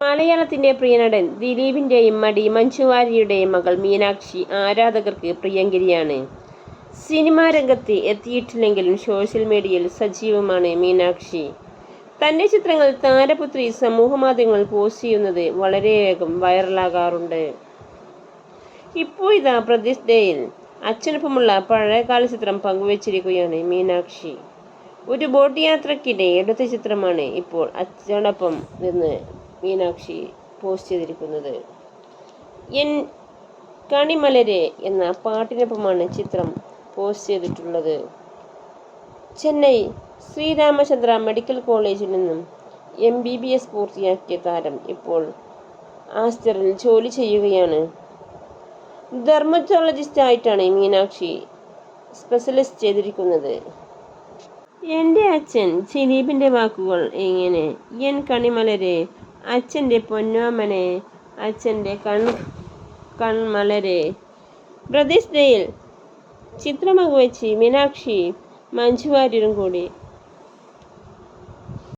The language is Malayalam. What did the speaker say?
മലയാളത്തിന്റെ പ്രിയനടൻ ദിലീപിന്റെയും മടി മഞ്ജു വാര്യരുടെയും മകൾ മീനാക്ഷി ആരാധകർക്ക് പ്രിയങ്കരിയാണ്. സിനിമാ രംഗത്ത് എത്തിയിട്ടില്ലെങ്കിലും സോഷ്യൽ മീഡിയയിൽ സജീവമാണ് മീനാക്ഷി. തന്റെ ചിത്രങ്ങൾ താരപുത്രി സമൂഹമാധ്യമങ്ങളിൽ പോസ്റ്റ് ചെയ്യുന്നത് വളരെ വേഗം വൈറലാകാറുണ്ട്. ഇപ്പോൾ ഇതാ ഡേയിൽ അച്ഛനൊപ്പമുള്ള പഴയകാല ചിത്രം പങ്കുവച്ചിരിക്കുകയാണ് മീനാക്ഷി. ഒരു ബോട്ട് യാത്രക്കിടെ എടുത്ത ചിത്രമാണ് ഇപ്പോൾ അച്ഛനൊപ്പം നിന്ന് മീനാക്ഷി പോസ്റ്റ് ചെയ്തിരിക്കുന്നത്. എൻ കണിമലരെ എന്ന പാട്ടിനൊപ്പമാണ് ചിത്രം പോസ്റ്റ് ചെയ്തിട്ടുള്ളത്. ചെന്നൈ ശ്രീരാമചന്ദ്ര മെഡിക്കൽ കോളേജിൽ നിന്നും എം ബി ബി എസ് പൂർത്തിയാക്കിയ താരം ഇപ്പോൾ ആസ്റ്ററിൽ ജോലി ചെയ്യുകയാണ്. ഡെർമറ്റോളജിസ്റ്റ് ആയിട്ടാണ് മീനാക്ഷി സ്പെഷ്യലിസ്റ്റ് ചെയ്തിരിക്കുന്നത്. എന്റെ അച്ഛൻ ദിലീപിന്റെ വാക്കുകൾ എങ്ങനെ എൻ കണിമലരെ അച്ഛന്റെ പൊന്നോമനെ അച്ഛന്റെ കൺ കൺമലരെ. പ്രതീഷ് ചിത്രമകുവച്ച് മീനാക്ഷി മഞ്ജു വാര്യരും കൂടി.